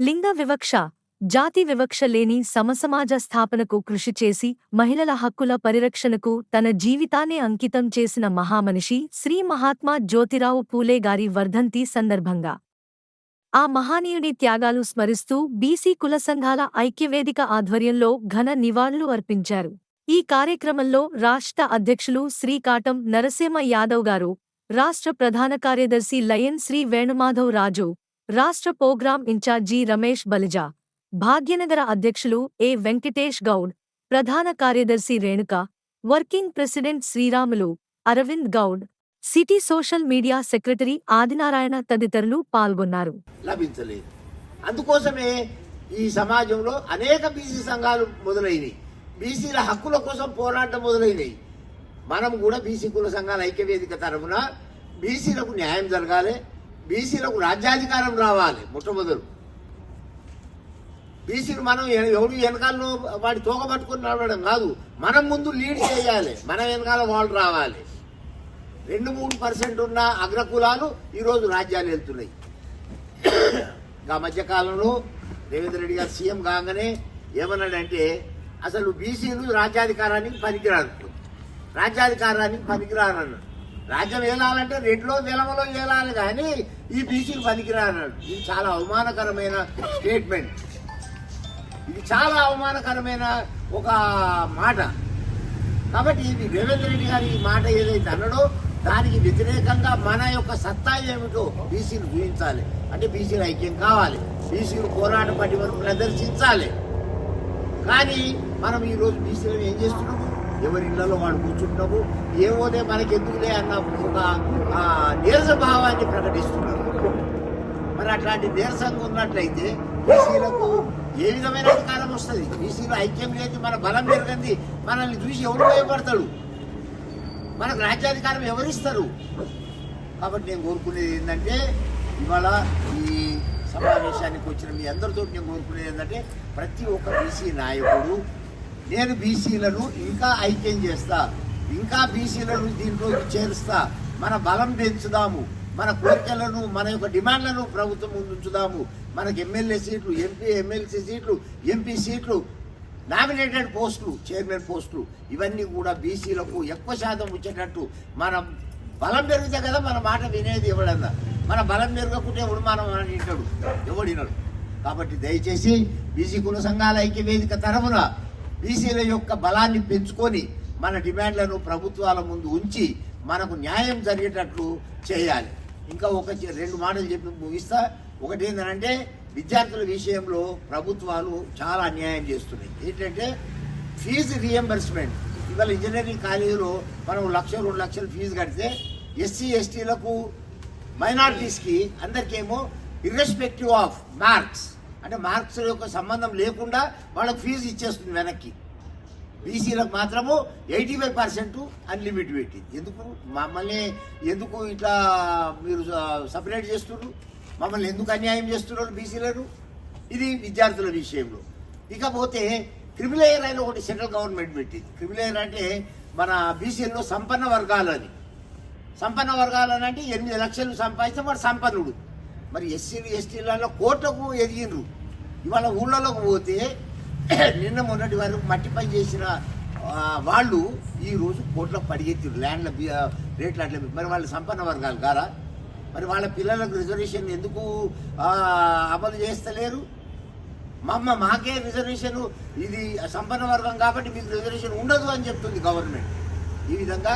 లింగ వివక్ష జాతి వివక్ష లేని సమసమాజ స్థాపనకు కృషి చేసి మహిళల హక్కుల పరిరక్షణకు తన జీవితాన్ని అంకితం చేసిన మహామనిషి శ్రీ మహాత్మా జ్యోతిరావు పూలే గారి వర్ధంతి సందర్భంగా. ఆ మహానీయుడి త్యాగాలు స్మరిస్తూ బీసీ కుల సంఘాల ఐక్యవేదిక ఆధ్వర్యంలో ఘన నివాళులు అర్పించారు. ఈ కార్యక్రమంలో రాష్ట్ర అధ్యక్షులు శ్రీకాటం నరసింహ యాదవ్ గారు రాష్ట్ర ప్రధాన కార్యదర్శి లయన్ శ్రీ వేణుమాధవ్ రాజు రాష్ట్ర ప్రోగ్రాం ఇన్ఛార్జి రమేష్ బలిజా భాగ్యనగర అధ్యక్షులు ఏ వెంకటేష్ గౌడ్ ప్రధాన కార్యదర్శి Renuka working president Sriramulu Aravind Goud city social media secretary Adinarayana తదితరులు పాల్గొన్నారు. లభించలేదు. అందుకోసమే ఈ సమాజంలో అనేక బీసీ సంఘాలు మొదలైనవి బీసీల హక్కుల కోసం పోరాటం మొదలైనవి మనం కూడా బీసీ కుల సంఘాల ఐక్యవేదిక తరఫున బీసీలకు న్యాయం జరగాలి. బీసీలకు రాజ్యాధికారం రావాలి మొట్టమొదలు. బీసీలు మనం ఎవరు ఎవడు వెనకాలలో వాడి తోక పట్టుకుని నడవడం కాదు మనం ముందు లీడ్ చేయాలి మన వెనకాల వాళ్ళు రావాలి. రెండు మూడు పర్సెంట్ ఉన్న అగ్రకులాలు ఈరోజు రాజ్యాలు వెళ్తున్నాయి. ఆ మధ్యకాలంలో రేవంత్ రెడ్డి గారు సీఎం కాగానే ఏమన్నాడంటే అసలు బీసీలు రాజ్యాధికారానికి పనికిరారు. రాజ్యాధికారానికి పనికిరారన్నాడు రాజ్యం ఏలాలంటే రెడ్లో నిలమలో ఏలాలి కానీ ఈ బీసీలు పనికిరారన్నాడు ఇది చాలా అవమానకరమైన స్టేట్మెంట్ ఇది చాలా అవమానకరమైన ఒక మాట. కాబట్టి ఇది రేవంత్ రెడ్డి గారి ఈ మాట ఏదైతే అన్నాడో దానికి వ్యతిరేకంగా మన యొక్క సత్తా ఏమిటో బీసీలు చూపించాలి అంటే బీసీలు ఐక్యం కావాలి. బీసీలు పోరాట మనం ప్రదర్శించాలి. కానీ మనం ఈరోజు రోజు బీసీలు ఏం చేస్తున్నాము? ఎవరి ఇళ్ళలో వాళ్ళు కూర్చుంటాము ఏమోదే మనకి ఎందుకులే అన్న ఒక ఆ, నీరస భావాన్ని ప్రకటిస్తున్నారు మరి అట్లాంటి నీరసంగా ఉన్నట్లయితే బీసీలకు ఏ విధమైన అధికారం వస్తుంది? బీసీలో ఐక్యం లేదు మన బలం పెరగంది. మనల్ని చూసి ఎవరు భయపడతాడు మనకు రాజ్యాధికారం ఎవరిస్తారు? కాబట్టి నేను కోరుకునేది ఏంటంటే ఇవాళ ఈ సమావేశానికి వచ్చిన మీ అందరితో నేను కోరుకునేది ఏంటంటే ప్రతి ఒక్క బీసీ నాయకుడు నేను బీసీలను ఇంకా ఐక్యం చేస్తా. ఇంకా బీసీలను దీంట్లోకి చేరుస్తా. మన బలం పెంచుదాము. మన కోరికలను మన యొక్క డిమాండ్లను ప్రభుత్వం ముందుంచుదాము మనకు ఎమ్మెల్యే సీట్లు ఎంపీ ఎమ్మెల్సీ సీట్లు ఎంపీ సీట్లు నామినేటెడ్ పోస్టులు చైర్మన్ పోస్టులు ఇవన్నీ కూడా బీసీలకు ఎక్కువ శాతం వచ్చేటట్టు మనం బలం పెరిగితే కదా మన మాట వినేది ఎవడన్నా. మన బలం పెరగకుంటే ఎవడు మనం వింటాడు ఎవడు వినడు. కాబట్టి దయచేసి బీసీ కుల సంఘాల ఐక్యవేదిక తరఫున బీసీల యొక్క బలాన్ని పెంచుకొని మన డిమాండ్లను ప్రభుత్వాల ముందు ఉంచి మనకు న్యాయం జరిగేటట్లు చేయాలి. ఇంకా ఒక రెండు మాటలు చెప్పి ముగిస్తా. ఒకటి ఏంటంటే విద్యార్థుల విషయంలో ప్రభుత్వాలు చాలా అన్యాయం చేస్తున్నాయి. ఏంటంటే ఫీజు రియంబర్స్మెంట్. ఇవాళ ఇంజనీరింగ్ కాలేజీలో మనం లక్ష రెండు లక్షలు ఫీజు కడితే ఎస్సీ ఎస్టీలకు మైనారిటీస్కి అందరికేమో ఇర్రెస్పెక్టివ్ ఆఫ్ మార్క్స్ అంటే మార్క్స్ యొక్క సంబంధం లేకుండా వాళ్ళకి ఫీజు ఇచ్చేస్తుంది వెనక్కి. బీసీలకు మాత్రము ఎయిటీ ఫైవ్ పర్సెంట్ అన్లిమిట్ పెట్టింది. ఎందుకు? మమ్మల్ని ఎందుకు ఇట్లా మీరు సపరేట్ చేస్తున్నారు మమ్మల్ని ఎందుకు అన్యాయం చేస్తున్నారు బీసీలను? ఇది విద్యార్థుల విషయంలో. ఇకపోతే క్రిమిలేయర్ అని ఒకటి సెంట్రల్ గవర్నమెంట్ పెట్టింది. క్రిమిలేయర్ అంటే మన బీసీల్లో సంపన్న వర్గాలు అని. సంపన్న వర్గాలు అని అంటే ఎనిమిది లక్షలు సంపాదిస్తే వాడు సంపన్నుడు. మరి ఎస్సీలు ఎస్టీలలో కోట్లకు ఎదిగినరు ఇవాళ ఊళ్ళలోకి పోతే నిన్న మొన్నటి వరకు మట్టి పని చేసిన వాళ్ళు ఈ రోజు పడిగెత్తారు ల్యాండ్ల రేట్లు అట్లా మరి వాళ్ళ సంపన్న వర్గాలు కారా? మరి వాళ్ళ పిల్లలకు రిజర్వేషన్ ఎందుకు అమలు చేస్తలేరు? మా అమ్మ మాకే రిజర్వేషన్ ఇది సంపన్న వర్గం కాబట్టి మీకు రిజర్వేషన్ ఉండదు అని చెప్తుంది గవర్నమెంట్. ఈ విధంగా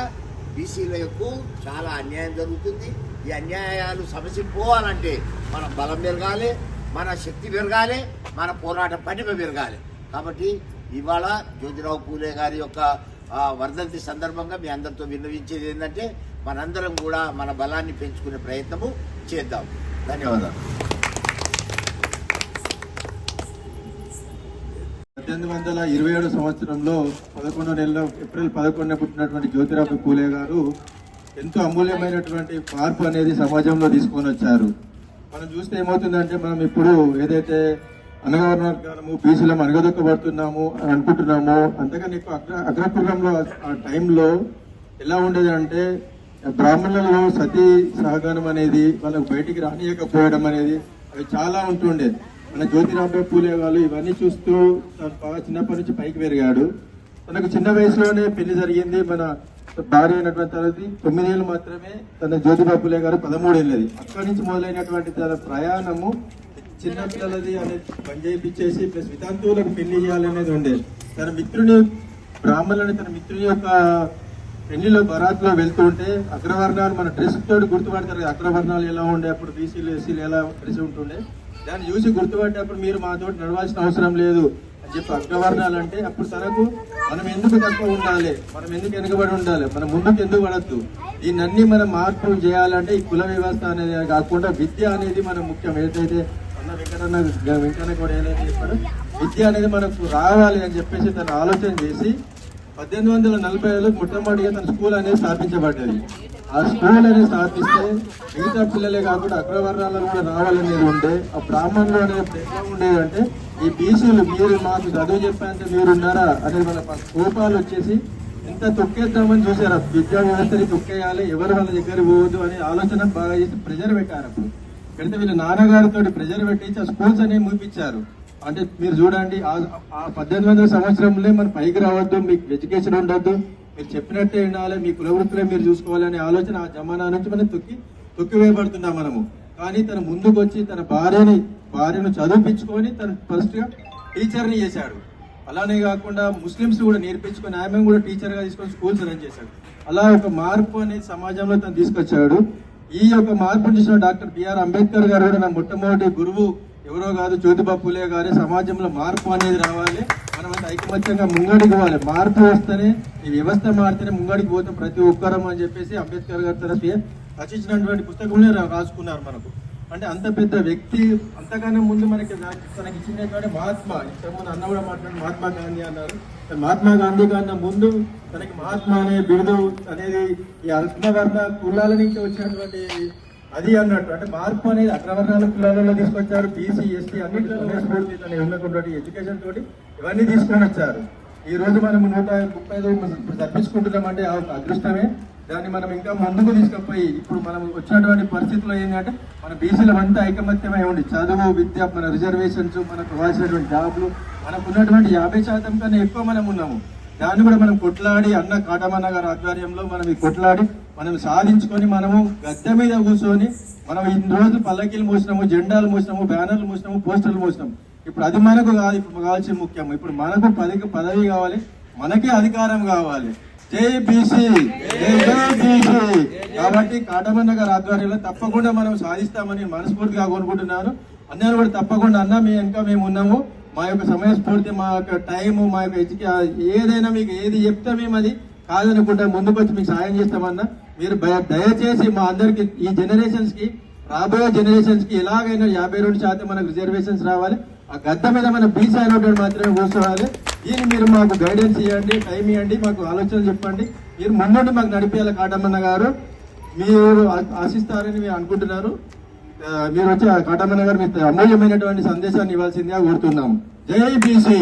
బీసీల యొక్క చాలా అన్యాయం జరుగుతుంది. ఈ అన్యాయాలు సమస్య పోవాలంటే మన బలం పెరగాలి మన శక్తి పెరగాలి మన పోరాట పటిమ పెరగాలి. కాబట్టి ఇవాళ జ్యోతిరావు పూలే గారి యొక్క వర్ధంతి సందర్భంగా మీ అందరితో విన్నవించేది ఏంటంటే మనందరం కూడా మన బలాన్ని పెంచుకునే ప్రయత్నము చేద్దాం. ధన్యవాదాలు. పద్దెనిమిది వందల ఇరవై ఏడు సంవత్సరంలో పదకొండో నెలలో ఏప్రిల్ పదకొండున పుట్టినటువంటి జ్యోతిరావు పూలే గారు ఎంతో అమూల్యమైనటువంటి మార్పు అనేది సమాజంలో తీసుకొని వచ్చారు. మనం చూస్తే ఏమవుతుందంటే మనం ఇప్పుడు ఏదైతే అనగవర్ణము బీసీలం అనగదొక్కబడుతున్నాము అని అనుకుంటున్నాము అంతకని ఎక్కువ అగ్ర అగ్రపురంలో ఆ టైంలో ఎలా ఉండేది అంటే బ్రాహ్మణులలో సతీ సహగానం అనేది వాళ్ళకు బయటికి రానియకపోవడం అనేది అవి చాలా ఉంటుండే. మన జ్యోతిరాంబాయి పూలే వాళ్ళు ఇవన్నీ చూస్తూ తను బాగా చిన్నప్పటి నుంచి పైకి పెరిగాడు. తనకు చిన్న వయసులోనే పెళ్ళి జరిగింది. మన భార్య అయినటువంటి తనది తొమ్మిదేళ్ళు మాత్రమే తన జ్యోతిబా పూలే గారు పదమూడేళ్ళది. అక్కడి నుంచి మొదలైనటువంటి తన ప్రయాణము చిన్న పిల్లలది అనేది పని చేయించేసి ప్లస్ వితాంతువులకు పెళ్ళి చేయాలనేది ఉండేది తన మిత్రుని బ్రాహ్మణులని తన మిత్రుని యొక్క పెళ్ళిలో బరాత్లో వెళ్తూ ఉంటే అగ్రవర్ణాలు మన డ్రెస్ తోటి గుర్తుపడతారు అగ్రవర్ణాలు ఎలా ఉండే అప్పుడు బీసీలు ఎస్సీలు ఎలా డ్రెస్ ఉంటుండే. దాన్ని చూసి గుర్తుపట్టేప్పుడు మీరు మాతో నడవాల్సిన అవసరం లేదు అని చెప్పి అగ్రవర్ణాలు అంటే అప్పుడు తనకు మనం ఎందుకు తక్కువ ఉండాలి? మనం ఎందుకు వెనుకబడి ఉండాలి? మనం ముందుకు ఎందుకు పడద్దు? దీన్ని మనం మార్పులు చేయాలంటే ఈ కుల వ్యవస్థ అనేది కాకుండా విద్య అనేది మనం ముఖ్యం. ఏదైతే అన్న వెంకటన్న వెంకన్న కూడా ఏదైతే చెప్పాడు విద్య అనేది మనకు రావాలి అని చెప్పేసి తను ఆలోచన చేసి పద్దెనిమిది వందల నలభై ఐదులో మొట్టమొదటిగా తన స్కూల్ అనేది స్థాపించబడ్డది. ఆ స్కూల్ అనేది స్థాపిస్తే మిగతా పిల్లలే కాకుండా అగ్రవర్ణాలను కూడా రావాలనేది ఉండే ఆ బ్రాహ్మణులు అనేది ఎట్లా ఉండేది అంటే ఈ బీసీలు మీరు మాకు చదువు చెప్పేంత మీరు ఉన్నారా అనేది వాళ్ళ కోపాలు వచ్చేసి ఎంత తొక్కేద్దామని చూసారు విద్యా వ్యవస్థని తొక్కేయాలి ఎవరు వాళ్ళ దగ్గర పోవద్దు అనే ఆలోచన బాగా చేసి ప్రెజర్ పెట్టారు అప్పుడు పెడితే వీళ్ళ నాన్నగారితో ప్రెజర్ పెట్టించి ఆ స్కూల్స్ అనేవి మూపించారు. అంటే మీరు చూడండి ఆ- పద్దెనిమిది వందల సంవత్సరంలో మన పైకి రావద్దు మీకు ఎడ్యుకేషన్ ఉండొద్దు మీరు చెప్పినట్టే వినాలి మీ కులవృత్తులే మీరు చూసుకోవాలనే ఆలోచన ఆ జమానా నుంచి మనం తొక్కి తొక్కివేయబడుతున్నాం మనము. కానీ తను ముందుకు వచ్చి తన భార్యని భార్యను చదివించుకొని తను ఫస్ట్గా టీచర్ని చేశాడు. అలానే కాకుండా ముస్లిమ్స్ కూడా నేర్పించుకొని ఆమె కూడా టీచర్గా తీసుకొని స్కూల్స్ రన్ చేశాడు. అలా ఒక మార్పు అనేది సమాజంలో తను తీసుకొచ్చాడు. ఈ యొక్క మార్పును చూసిన డాక్టర్ బిఆర్ అంబేద్కర్ గారు కూడా నా మొట్టమొదటి గురువు ఎవరో కాదు జ్యోతిబా పూలే గారి సమాజంలో మార్పు అనేది రావాలి. మనం అంతా ఐకమత్యంగా ముంగడికి పోవాలి. మార్పు వస్తేనే ఈ వ్యవస్థ మారితేనే ముంగడికి పోతాం ప్రతి ఒక్కరం అని చెప్పేసి అంబేద్కర్ గారి తరఫు రచించినటువంటి పుస్తకంలో రాసుకున్నారు మనకు. అంటే అంత పెద్ద వ్యక్తి అంతకన్నా ముందు మనకి తనకి ఇచ్చినటువంటి మహాత్మా ఇంతకుముందు అన్న కూడా మాట్లాడి మహాత్మా గాంధీ అన్నారు. మహాత్మా గాంధీ కన్నా ముందు తనకి మహాత్మా అనే బిరుదు అనేది ఈ అగ్రవర్ణ కులాల నుంచి వచ్చినటువంటి అది అన్నట్టు. అంటే మార్పు అనేది అగ్రవర్ణాల కులాలలో తీసుకొచ్చారు బీసీ ఎస్టీ అన్నింటిలో స్ఫూర్తి ఉన్నటువంటి ఎడ్యుకేషన్ తోటి ఇవన్నీ తీసుకొని వచ్చారు. ఈ రోజు మనం నూట ముప్పై ఐదు ఇప్పుడు తప్పించుకుంటున్నామంటే ఆ ఒక అదృష్టమే. దాన్ని మనం ఇంకా ముందుకు తీసుకుపోయి ఇప్పుడు మనం వచ్చినటువంటి పరిస్థితుల్లో ఏంటంటే మన బీసీల అంతా ఐకమత్యమై ఉండి చదువు విద్య మన రిజర్వేషన్స్ మనకు కావాల్సినటువంటి జాబ్లు మనకు ఉన్నటువంటి యాభై శాతం కన్నా ఎక్కువ మనం ఉన్నాము. దాన్ని కూడా మనం కొట్లాడి అన్న కాటమన్న గారి ఆధ్వర్యంలో మనం ఈ కొట్లాడి మనం సాధించుకొని మనము గద్దె మీద కూర్చొని మనం ఇన్ని రోజులు పల్లకీలు మూసినాము జెండాలు మూసినాము బ్యానర్లు మూసినాము పోస్టర్లు మూసినాము. ఇప్పుడు అది మనకు కాదు ఇప్పుడు కావాల్సిన ముఖ్యం. ఇప్పుడు మనకు పదవి పదవి కావాలి మనకే అధికారం కావాలి. జై కాబట్టి కాటమన్న గారి ఆధ్వర్యంలో తప్పకుండా మనం సాధిస్తామని మనస్ఫూర్తిగా కోరుకుంటున్నాను. అన్నీ కూడా తప్పకుండా అన్న మీ వెనక మేము ఉన్నాము. మా యొక్క సమయస్ఫూర్తి మా యొక్క టైము మా యొక్క ఎడ్యుకే ఏదైనా మీకు ఏది చెప్తే మేము అది కాదనుకుంటా ముందుకు వచ్చి మీకు సాయం చేస్తామన్నా. మీరు దయచేసి మా అందరికి ఈ జనరేషన్స్కి రాబోయే జనరేషన్స్కి ఎలాగైనా యాభై రెండు శాతం మనకు రిజర్వేషన్స్ రావాలి. ఆ గద్ద మీద మన బీసీ అయినటువంటి మాత్రమే కూర్చోవాలి. దీన్ని మీరు మాకు గైడెన్స్ ఇవ్వండి టైం ఇవ్వండి మాకు ఆలోచన చెప్పండి. మీరు ముందుండి మాకు నడిపేయాలి కాటమన్న గారు. మీరు ఆశిస్తారని మీరు అనుకుంటున్నారు. మీరు వచ్చి ఆ కాటమన్న గారు మీ అమూల్యమైనటువంటి సందేశాన్ని ఇవ్వాల్సిందిగా కోరుతున్నాము. జై బీసీ!